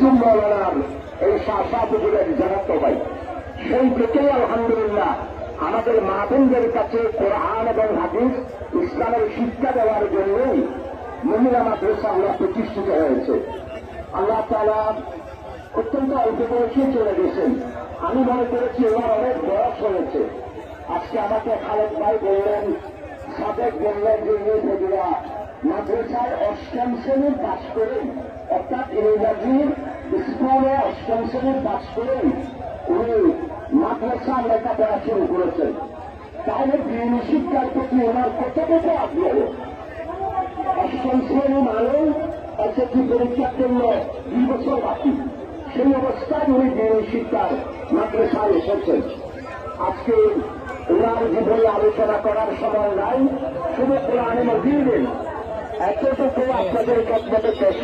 মুসলিম মৌলানার এই শাসাপুকুরের জানাত ভাই। সেই থেকেই আলহামদুলিল্লাহ আমাদের মাহবুবদের কাছে কোরআন এবং হাদিস ইসলামের শিক্ষা দেওয়ার জন্যই মহিলা মাদ্রাসা আমরা প্রতিষ্ঠিত হয়েছে। আল্লাহ তালা অত্যন্ত অল্প বয়সে চলে গেছেন। আমি মনে করেছি ওনার অনেক বয়স হয়েছে। আজকে আমাকে খালেদ ভাই বললেন, সাবেক বললেন যে বন্ধুরা মাদ্রাসায় অষ্টম শ্রেণির পাশ করেন অর্থাৎ ইংরাজির স্কুলে অষ্টম শ্রেণির পাশ করেন উনি মাদ্রাসা লেখাপড়া শুরু করেছেন তাহলে দিন শিক্ষার প্রতি ওনার কতটুকু আগ্রহ? অষ্টম শ্রেণি মানে এসএসসি পরীক্ষার জন্য দুই বছর বাকি। সেই অবস্থায় উনি দিন শিক্ষার মাদ্রাসায় এসেছেন আজকে ওনার জীবনে আলোচনা করার সময় নাই, শুধু কোরআনে মজিদের এতটুকু আপনাদের কসমতে পেশ